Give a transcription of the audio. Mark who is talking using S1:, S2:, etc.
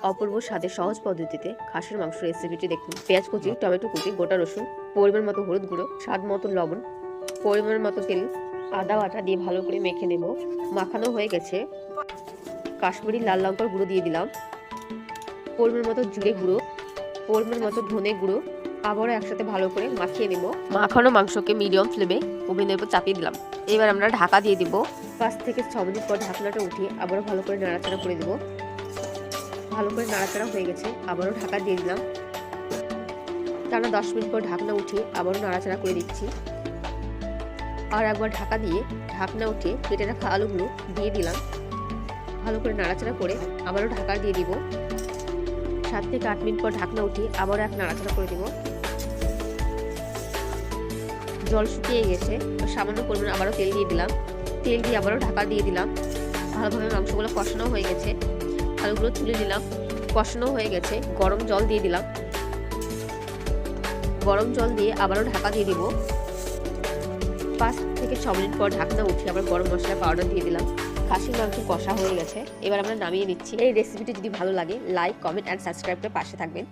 S1: অপূর্ব স্বাদে সহজ পদ্ধতিতে খাসির মাংস রেসিপিটি দেখুন। পেঁয়াজ কুচি, টমেটো কুচি, গোটা রসুন, পরিমাণ মতো হলুদ গুঁড়ো, স্বাদ মতো লবণ, পরিমাণ মতো তেল, আদা বাটা দিয়ে ভালো করে মেখে নেব। মাখানো হয়ে গেছে। কাশ্মীরি লাল লঙ্কার গুঁড়ো দিয়ে দিলাম। পরিমাণ মতো জিরে গুঁড়ো, পরিমাণ মতো ধনে গুঁড়ো, আবারও একসাথে ভালো করে মাখিয়ে নেব। মাখানো মাংসকে মিডিয়াম ফ্লেমে ওভেনের উপর চাপিয়ে দিলাম। এবার আমরা ঢাকা দিয়ে দিব। পাঁচ থেকে ছ মিনিট পর ঢাকনাটা উঠিয়ে আবারও ভালো করে নাড়াচাড়া করে দেবো। ভালো করে নাড়াচাড়া হয়ে গেছে, আবারও ঢাকা দিয়ে দিলাম। টানা দশ মিনিট পর ঢাকনা উঠিয়ে আবারও নাড়াচাড়া করে দিচ্ছি। আর একবার ঢাকা দিয়ে ঢাকনা উঠিয়ে কেটে রাখা আলুগুলো দিয়ে দিলাম। ভালো করে নাড়াচাড়া করে আবারও ঢাকা দিয়ে দিব। সাত থেকে আট মিনিট পর ঢাকনা উঠিয়ে আবারও এক নাড়াচাড়া করে দিব। জল শুকিয়ে গেছে সামান্য পরিমাণ আবারও তেল দিয়ে দিলাম। তেল দিয়ে আবারও ঢাকা দিয়ে দিলাম। ভালোভাবে মাংসগুলো কষানো হয়ে গেছে। আলুগুলো তুলে নিলাম। কষানো হয়ে গেছে। গরম জল দিয়ে দিলাম। গরম জল দিয়ে আবারও ঢাকা দিয়ে দিব। পাঁচ থেকে ছ মিনিট পর ঢাকনা উঠিয়ে আবার গরম মশলা পাউডার দিয়ে দিলাম। খাসির মাংস কষা হয়ে গেছে। এবার আমরা নামিয়ে নিচ্ছি। এই রেসিপিটি যদি ভালো লাগে লাইক কমেন্ট অ্যান্ড সাবস্ক্রাইব করে পাশে থাকবেন।